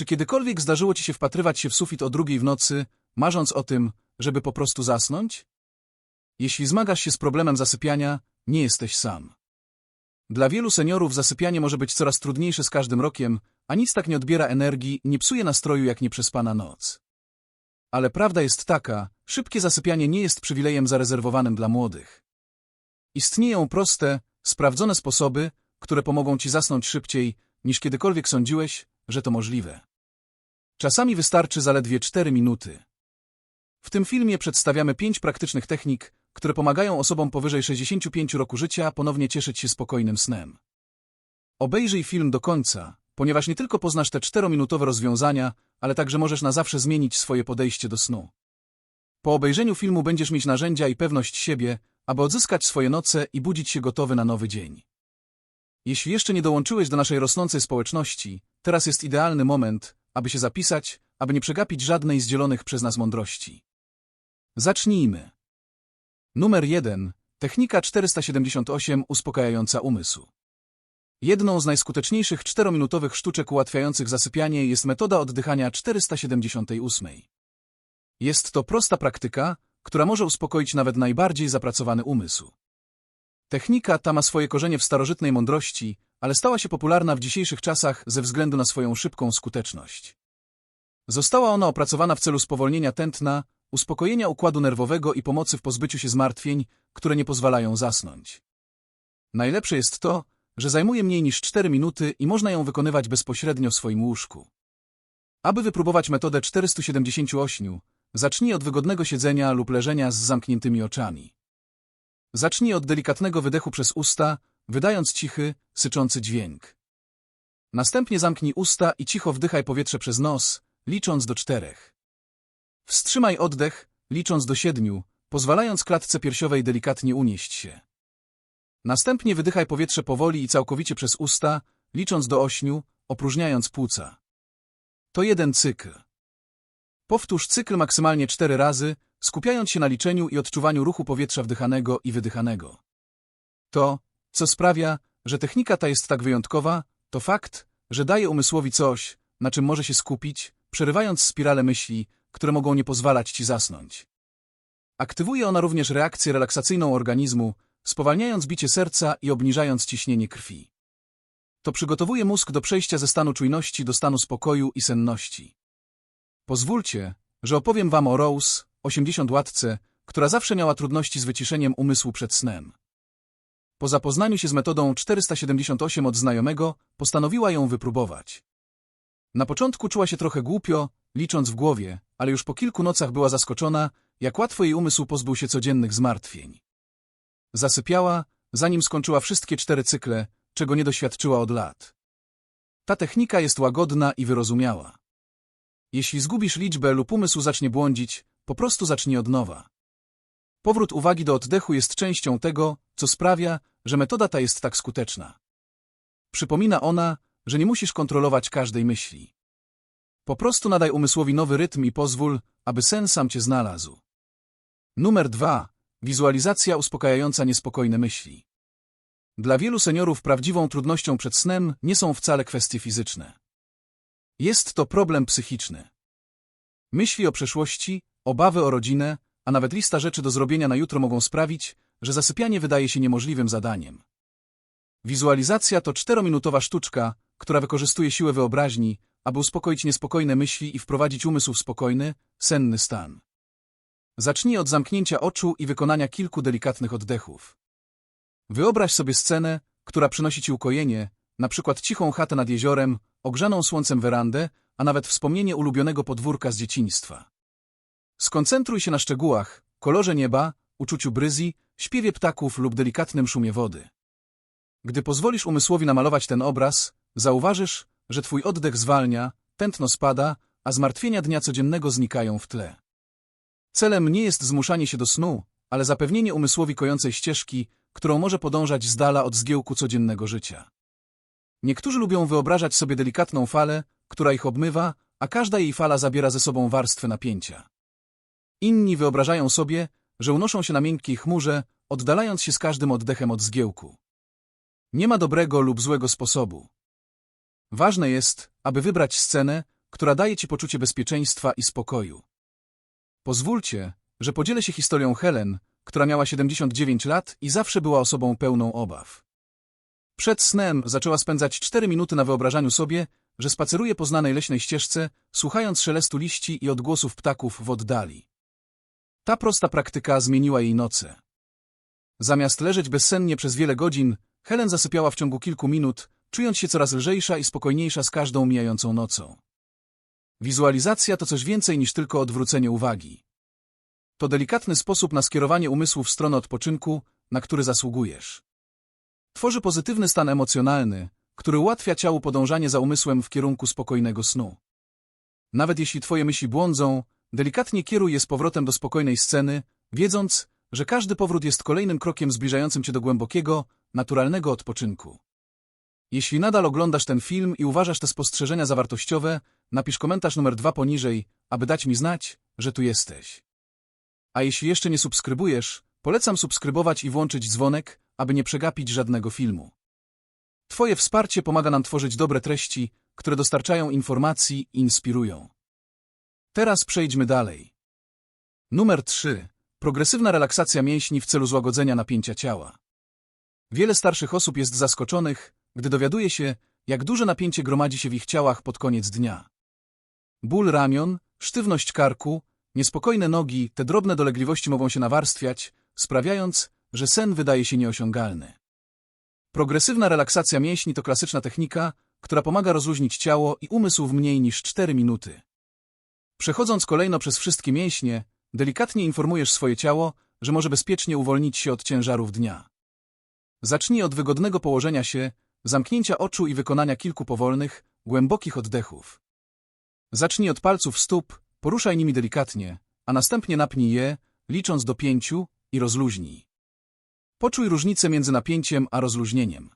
Czy kiedykolwiek zdarzyło ci się wpatrywać się w sufit o drugiej w nocy, marząc o tym, żeby po prostu zasnąć? Jeśli zmagasz się z problemem zasypiania, nie jesteś sam. Dla wielu seniorów zasypianie może być coraz trudniejsze z każdym rokiem, a nic tak nie odbiera energii, nie psuje nastroju jak nieprzespana noc. Ale prawda jest taka, szybkie zasypianie nie jest przywilejem zarezerwowanym dla młodych. Istnieją proste, sprawdzone sposoby, które pomogą ci zasnąć szybciej, niż kiedykolwiek sądziłeś, że to możliwe. Czasami wystarczy zaledwie 4 minuty. W tym filmie przedstawiamy pięć praktycznych technik, które pomagają osobom powyżej 65 roku życia ponownie cieszyć się spokojnym snem. Obejrzyj film do końca, ponieważ nie tylko poznasz te czterominutowe rozwiązania, ale także możesz na zawsze zmienić swoje podejście do snu. Po obejrzeniu filmu będziesz mieć narzędzia i pewność siebie, aby odzyskać swoje noce i budzić się gotowy na nowy dzień. Jeśli jeszcze nie dołączyłeś do naszej rosnącej społeczności, teraz jest idealny moment, aby się zapisać, aby nie przegapić żadnej z dzielonych przez nas mądrości. Zacznijmy. Numer 1. Technika 478 uspokajająca umysł. Jedną z najskuteczniejszych czterominutowych sztuczek ułatwiających zasypianie jest metoda oddychania 478. Jest to prosta praktyka, która może uspokoić nawet najbardziej zapracowany umysł. Technika ta ma swoje korzenie w starożytnej mądrości, ale stała się popularna w dzisiejszych czasach ze względu na swoją szybką skuteczność. Została ona opracowana w celu spowolnienia tętna, uspokojenia układu nerwowego i pomocy w pozbyciu się zmartwień, które nie pozwalają zasnąć. Najlepsze jest to, że zajmuje mniej niż 4 minuty i można ją wykonywać bezpośrednio w swoim łóżku. Aby wypróbować metodę 478, zacznij od wygodnego siedzenia lub leżenia z zamkniętymi oczami. Zacznij od delikatnego wydechu przez usta, wydając cichy, syczący dźwięk. Następnie zamknij usta i cicho wdychaj powietrze przez nos, licząc do czterech. Wstrzymaj oddech, licząc do siedmiu, pozwalając klatce piersiowej delikatnie unieść się. Następnie wydychaj powietrze powoli i całkowicie przez usta, licząc do ośmiu, opróżniając płuca. To jeden cykl. Powtórz cykl maksymalnie cztery razy, skupiając się na liczeniu i odczuwaniu ruchu powietrza wdychanego i wydychanego. To, co sprawia, że technika ta jest tak wyjątkowa, to fakt, że daje umysłowi coś, na czym może się skupić, przerywając spirale myśli, które mogą nie pozwalać ci zasnąć. Aktywuje ona również reakcję relaksacyjną organizmu, spowalniając bicie serca i obniżając ciśnienie krwi. To przygotowuje mózg do przejścia ze stanu czujności do stanu spokoju i senności. Pozwólcie, że opowiem wam o Rose, 80 łatce, która zawsze miała trudności z wyciszeniem umysłu przed snem. Po zapoznaniu się z metodą 478 od znajomego, postanowiła ją wypróbować. Na początku czuła się trochę głupio, licząc w głowie, ale już po kilku nocach była zaskoczona, jak łatwo jej umysł pozbył się codziennych zmartwień. Zasypiała, zanim skończyła wszystkie cztery cykle, czego nie doświadczyła od lat. Ta technika jest łagodna i wyrozumiała. Jeśli zgubisz liczbę lub umysł zacznie błądzić, po prostu zacznij od nowa. Powrót uwagi do oddechu jest częścią tego, co sprawia, że metoda ta jest tak skuteczna. Przypomina ona, że nie musisz kontrolować każdej myśli. Po prostu nadaj umysłowi nowy rytm i pozwól, aby sen sam cię znalazł. Numer dwa. Wizualizacja uspokajająca niespokojne myśli. Dla wielu seniorów prawdziwą trudnością przed snem nie są wcale kwestie fizyczne. Jest to problem psychiczny. Myśli o przeszłości, obawy o rodzinę, a nawet lista rzeczy do zrobienia na jutro mogą sprawić, że zasypianie wydaje się niemożliwym zadaniem. Wizualizacja to czterominutowa sztuczka, która wykorzystuje siłę wyobraźni, aby uspokoić niespokojne myśli i wprowadzić umysł w spokojny, senny stan. Zacznij od zamknięcia oczu i wykonania kilku delikatnych oddechów. Wyobraź sobie scenę, która przynosi ci ukojenie, na przykład cichą chatę nad jeziorem, ogrzaną słońcem werandę, a nawet wspomnienie ulubionego podwórka z dzieciństwa. Skoncentruj się na szczegółach, kolorze nieba, uczuciu bryzi, śpiewie ptaków lub delikatnym szumie wody. Gdy pozwolisz umysłowi namalować ten obraz, zauważysz, że twój oddech zwalnia, tętno spada, a zmartwienia dnia codziennego znikają w tle. Celem nie jest zmuszanie się do snu, ale zapewnienie umysłowi kojącej ścieżki, którą może podążać z dala od zgiełku codziennego życia. Niektórzy lubią wyobrażać sobie delikatną falę, która ich obmywa, a każda jej fala zabiera ze sobą warstwę napięcia. Inni wyobrażają sobie, że unoszą się na miękkiej chmurze, oddalając się z każdym oddechem od zgiełku. Nie ma dobrego lub złego sposobu. Ważne jest, aby wybrać scenę, która daje ci poczucie bezpieczeństwa i spokoju. Pozwólcie, że podzielę się historią Helen, która miała 79 lat i zawsze była osobą pełną obaw. Przed snem zaczęła spędzać 4 minuty na wyobrażaniu sobie, że spaceruje po znanej leśnej ścieżce, słuchając szelestu liści i odgłosów ptaków w oddali. Ta prosta praktyka zmieniła jej noce. Zamiast leżeć bezsennie przez wiele godzin, Helen zasypiała w ciągu kilku minut, czując się coraz lżejsza i spokojniejsza z każdą mijającą nocą. Wizualizacja to coś więcej niż tylko odwrócenie uwagi. To delikatny sposób na skierowanie umysłu w stronę odpoczynku, na który zasługujesz. Tworzy pozytywny stan emocjonalny, który ułatwia ciału podążanie za umysłem w kierunku spokojnego snu. Nawet jeśli twoje myśli błądzą, delikatnie kieruj je z powrotem do spokojnej sceny, wiedząc, że każdy powrót jest kolejnym krokiem zbliżającym cię do głębokiego, naturalnego odpoczynku. Jeśli nadal oglądasz ten film i uważasz te spostrzeżenia za wartościowe, napisz komentarz numer dwa poniżej, aby dać mi znać, że tu jesteś. A jeśli jeszcze nie subskrybujesz, polecam subskrybować i włączyć dzwonek, aby nie przegapić żadnego filmu. Twoje wsparcie pomaga nam tworzyć dobre treści, które dostarczają informacji i inspirują. Teraz przejdźmy dalej. Numer 3. Progresywna relaksacja mięśni w celu złagodzenia napięcia ciała. Wiele starszych osób jest zaskoczonych, gdy dowiaduje się, jak duże napięcie gromadzi się w ich ciałach pod koniec dnia. Ból ramion, sztywność karku, niespokojne nogi, te drobne dolegliwości mogą się nawarstwiać, sprawiając, że sen wydaje się nieosiągalny. Progresywna relaksacja mięśni to klasyczna technika, która pomaga rozluźnić ciało i umysł w mniej niż 4 minuty. Przechodząc kolejno przez wszystkie mięśnie, delikatnie informujesz swoje ciało, że może bezpiecznie uwolnić się od ciężarów dnia. Zacznij od wygodnego położenia się, zamknięcia oczu i wykonania kilku powolnych, głębokich oddechów. Zacznij od palców stóp, poruszaj nimi delikatnie, a następnie napnij je, licząc do pięciu i rozluźnij. Poczuj różnicę między napięciem a rozluźnieniem.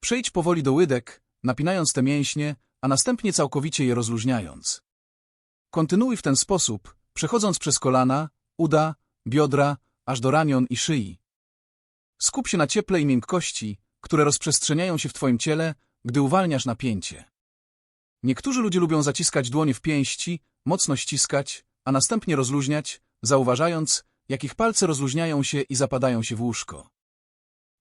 Przejdź powoli do łydek, napinając te mięśnie, a następnie całkowicie je rozluźniając. Kontynuuj w ten sposób, przechodząc przez kolana, uda, biodra, aż do ramion i szyi. Skup się na cieple i miękkości, które rozprzestrzeniają się w Twoim ciele, gdy uwalniasz napięcie. Niektórzy ludzie lubią zaciskać dłonie w pięści, mocno ściskać, a następnie rozluźniać, zauważając, jak ich palce rozluźniają się i zapadają się w łóżko.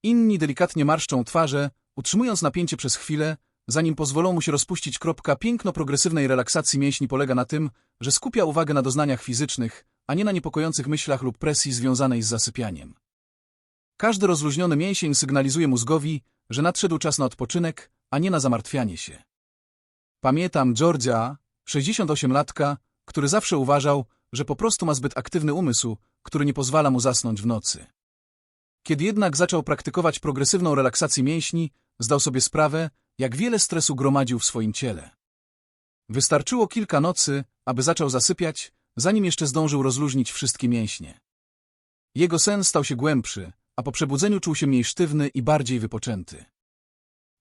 Inni delikatnie marszczą twarze, utrzymując napięcie przez chwilę, zanim pozwolą mu się rozpuścić. Kropka piękno progresywnej relaksacji mięśni polega na tym, że skupia uwagę na doznaniach fizycznych, a nie na niepokojących myślach lub presji związanej z zasypianiem. Każdy rozluźniony mięsień sygnalizuje mózgowi, że nadszedł czas na odpoczynek, a nie na zamartwianie się. Pamiętam Georgia, 68-latka, który zawsze uważał, że po prostu ma zbyt aktywny umysł, który nie pozwala mu zasnąć w nocy. Kiedy jednak zaczął praktykować progresywną relaksację mięśni, zdał sobie sprawę, jak wiele stresu gromadził w swoim ciele. Wystarczyło kilka nocy, aby zaczął zasypiać, zanim jeszcze zdążył rozluźnić wszystkie mięśnie. Jego sen stał się głębszy, a po przebudzeniu czuł się mniej sztywny i bardziej wypoczęty.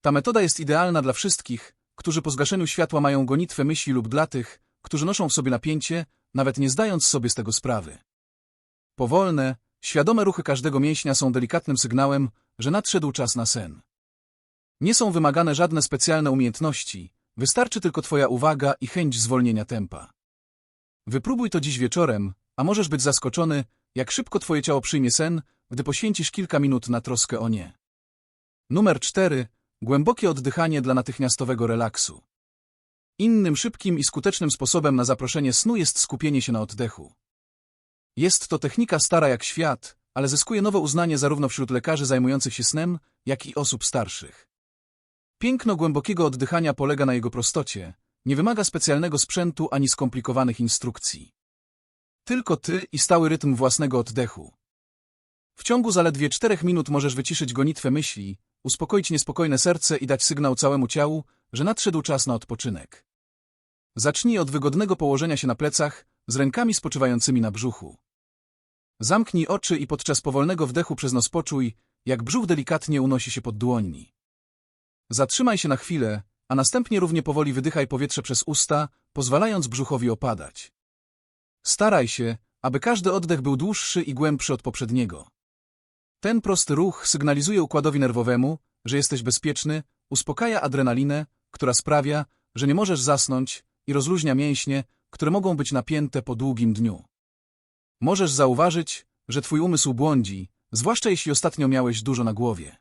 Ta metoda jest idealna dla wszystkich, którzy po zgaszeniu światła mają gonitwę myśli lub dla tych, którzy noszą w sobie napięcie, nawet nie zdając sobie z tego sprawy. Powolne, świadome ruchy każdego mięśnia są delikatnym sygnałem, że nadszedł czas na sen. Nie są wymagane żadne specjalne umiejętności, wystarczy tylko Twoja uwaga i chęć zwolnienia tempa. Wypróbuj to dziś wieczorem, a możesz być zaskoczony, jak szybko Twoje ciało przyjmie sen, gdy poświęcisz kilka minut na troskę o nie. Numer 4. Głębokie oddychanie dla natychmiastowego relaksu. Innym szybkim i skutecznym sposobem na zaproszenie snu jest skupienie się na oddechu. Jest to technika stara jak świat, ale zyskuje nowe uznanie zarówno wśród lekarzy zajmujących się snem, jak i osób starszych. Piękno głębokiego oddychania polega na jego prostocie, nie wymaga specjalnego sprzętu ani skomplikowanych instrukcji. Tylko ty i stały rytm własnego oddechu. W ciągu zaledwie czterech minut możesz wyciszyć gonitwę myśli, uspokoić niespokojne serce i dać sygnał całemu ciału, że nadszedł czas na odpoczynek. Zacznij od wygodnego położenia się na plecach, z rękami spoczywającymi na brzuchu. Zamknij oczy i podczas powolnego wdechu przez nos poczuj, jak brzuch delikatnie unosi się pod dłońmi. Zatrzymaj się na chwilę, a następnie równie powoli wydychaj powietrze przez usta, pozwalając brzuchowi opadać. Staraj się, aby każdy oddech był dłuższy i głębszy od poprzedniego. Ten prosty ruch sygnalizuje układowi nerwowemu, że jesteś bezpieczny, uspokaja adrenalinę, która sprawia, że nie możesz zasnąć, i rozluźnia mięśnie, które mogą być napięte po długim dniu. Możesz zauważyć, że twój umysł błądzi, zwłaszcza jeśli ostatnio miałeś dużo na głowie.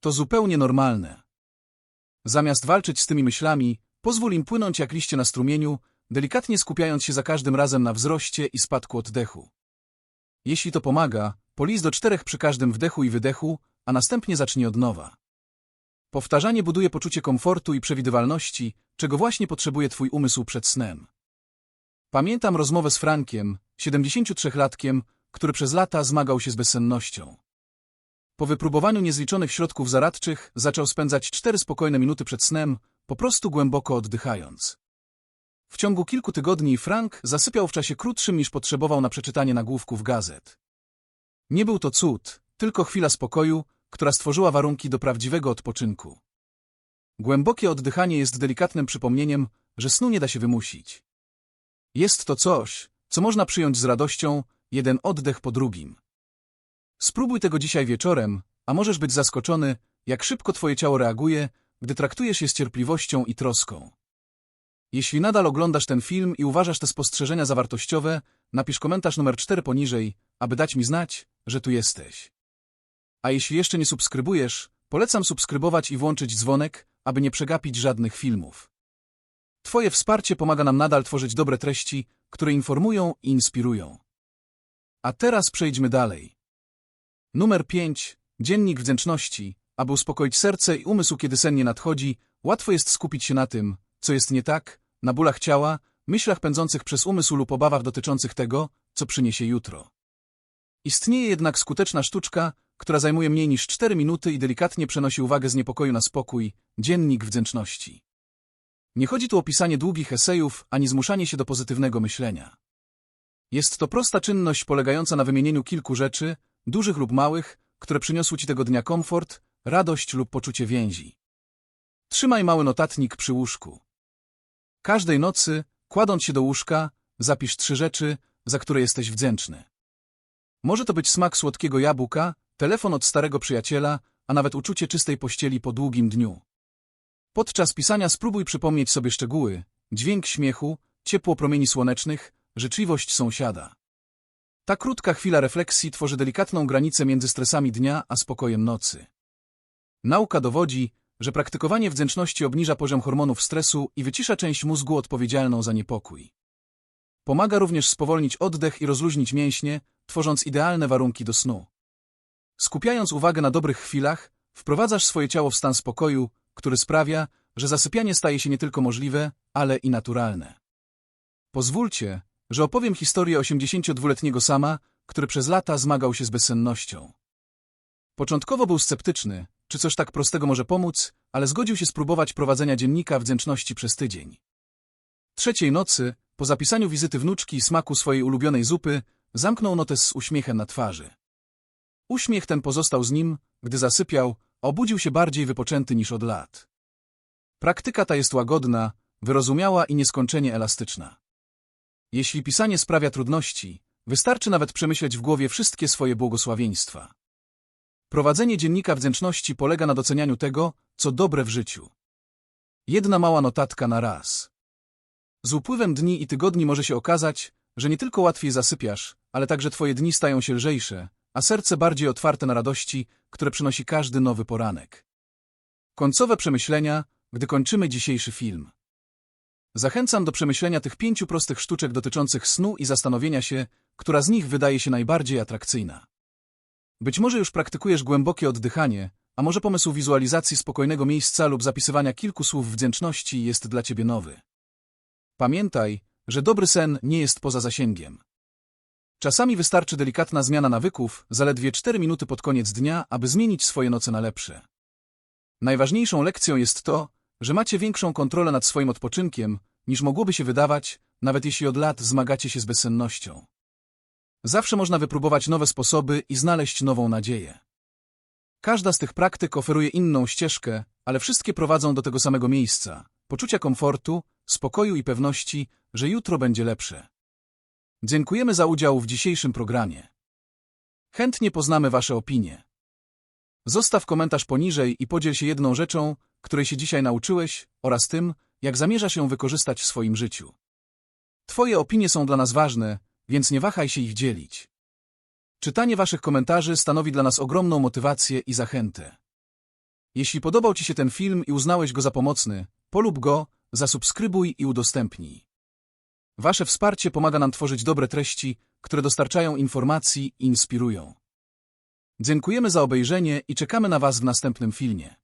To zupełnie normalne. Zamiast walczyć z tymi myślami, pozwól im płynąć jak liście na strumieniu, delikatnie skupiając się za każdym razem na wzroście i spadku oddechu. Jeśli to pomaga, polis do czterech przy każdym wdechu i wydechu, a następnie zacznij od nowa. Powtarzanie buduje poczucie komfortu i przewidywalności, czego właśnie potrzebuje twój umysł przed snem. Pamiętam rozmowę z Frankiem, 73-latkiem, który przez lata zmagał się z bezsennością. Po wypróbowaniu niezliczonych środków zaradczych zaczął spędzać cztery spokojne minuty przed snem, po prostu głęboko oddychając. W ciągu kilku tygodni Frank zasypiał w czasie krótszym niż potrzebował na przeczytanie nagłówków gazet. Nie był to cud, tylko chwila spokoju, która stworzyła warunki do prawdziwego odpoczynku. Głębokie oddychanie jest delikatnym przypomnieniem, że snu nie da się wymusić. Jest to coś, co można przyjąć z radością, jeden oddech po drugim. Spróbuj tego dzisiaj wieczorem, a możesz być zaskoczony, jak szybko twoje ciało reaguje, gdy traktujesz je z cierpliwością i troską. Jeśli nadal oglądasz ten film i uważasz te spostrzeżenia za wartościowe, napisz komentarz numer 4 poniżej, aby dać mi znać, że tu jesteś. A jeśli jeszcze nie subskrybujesz, polecam subskrybować i włączyć dzwonek, aby nie przegapić żadnych filmów. Twoje wsparcie pomaga nam nadal tworzyć dobre treści, które informują i inspirują. A teraz przejdźmy dalej. Numer 5. Dziennik wdzięczności. Aby uspokoić serce i umysł, kiedy sen nie nadchodzi, łatwo jest skupić się na tym, co jest nie tak, na bólach ciała, myślach pędzących przez umysł lub obawach dotyczących tego, co przyniesie jutro. Istnieje jednak skuteczna sztuczka, która zajmuje mniej niż 4 minuty i delikatnie przenosi uwagę z niepokoju na spokój, dziennik wdzięczności. Nie chodzi tu o pisanie długich esejów, ani zmuszanie się do pozytywnego myślenia. Jest to prosta czynność polegająca na wymienieniu kilku rzeczy, dużych lub małych, które przyniosły Ci tego dnia komfort, radość lub poczucie więzi. Trzymaj mały notatnik przy łóżku. Każdej nocy, kładąc się do łóżka, zapisz trzy rzeczy, za które jesteś wdzięczny. Może to być smak słodkiego jabłka, telefon od starego przyjaciela, a nawet uczucie czystej pościeli po długim dniu. Podczas pisania spróbuj przypomnieć sobie szczegóły, dźwięk śmiechu, ciepło promieni słonecznych, życzliwość sąsiada. Ta krótka chwila refleksji tworzy delikatną granicę między stresami dnia a spokojem nocy. Nauka dowodzi, że praktykowanie wdzięczności obniża poziom hormonów stresu i wycisza część mózgu odpowiedzialną za niepokój. Pomaga również spowolnić oddech i rozluźnić mięśnie, tworząc idealne warunki do snu. Skupiając uwagę na dobrych chwilach, wprowadzasz swoje ciało w stan spokoju, który sprawia, że zasypianie staje się nie tylko możliwe, ale i naturalne. Pozwólcie, że opowiem historię 82-letniego Sama, który przez lata zmagał się z bezsennością. Początkowo był sceptyczny, czy coś tak prostego może pomóc, ale zgodził się spróbować prowadzenia dziennika wdzięczności przez tydzień. Trzeciej nocy, po zapisaniu wizyty wnuczki i smaku swojej ulubionej zupy, zamknął notes z uśmiechem na twarzy. Uśmiech ten pozostał z nim, gdy zasypiał, obudził się bardziej wypoczęty niż od lat. Praktyka ta jest łagodna, wyrozumiała i nieskończenie elastyczna. Jeśli pisanie sprawia trudności, wystarczy nawet przemyśleć w głowie wszystkie swoje błogosławieństwa. Prowadzenie dziennika wdzięczności polega na docenianiu tego, co dobre w życiu. Jedna mała notatka na raz. Z upływem dni i tygodni może się okazać, że nie tylko łatwiej zasypiasz, ale także twoje dni stają się lżejsze, a serce bardziej otwarte na radości, które przynosi każdy nowy poranek. Końcowe przemyślenia, gdy kończymy dzisiejszy film. Zachęcam do przemyślenia tych pięciu prostych sztuczek dotyczących snu i zastanowienia się, która z nich wydaje się najbardziej atrakcyjna. Być może już praktykujesz głębokie oddychanie, a może pomysł wizualizacji spokojnego miejsca lub zapisywania kilku słów wdzięczności jest dla ciebie nowy. Pamiętaj, że dobry sen nie jest poza zasięgiem. Czasami wystarczy delikatna zmiana nawyków, zaledwie 4 minuty pod koniec dnia, aby zmienić swoje noce na lepsze. Najważniejszą lekcją jest to, że macie większą kontrolę nad swoim odpoczynkiem, niż mogłoby się wydawać, nawet jeśli od lat zmagacie się z bezsennością. Zawsze można wypróbować nowe sposoby i znaleźć nową nadzieję. Każda z tych praktyk oferuje inną ścieżkę, ale wszystkie prowadzą do tego samego miejsca poczucia komfortu, spokoju i pewności, że jutro będzie lepsze. Dziękujemy za udział w dzisiejszym programie. Chętnie poznamy Wasze opinie. Zostaw komentarz poniżej i podziel się jedną rzeczą, której się dzisiaj nauczyłeś, oraz tym, jak zamierza się wykorzystać w swoim życiu. Twoje opinie są dla nas ważne, więc nie wahaj się ich dzielić. Czytanie Waszych komentarzy stanowi dla nas ogromną motywację i zachętę. Jeśli podobał Ci się ten film i uznałeś go za pomocny, polub go, zasubskrybuj i udostępnij. Wasze wsparcie pomaga nam tworzyć dobre treści, które dostarczają informacji i inspirują. Dziękujemy za obejrzenie i czekamy na Was w następnym filmie.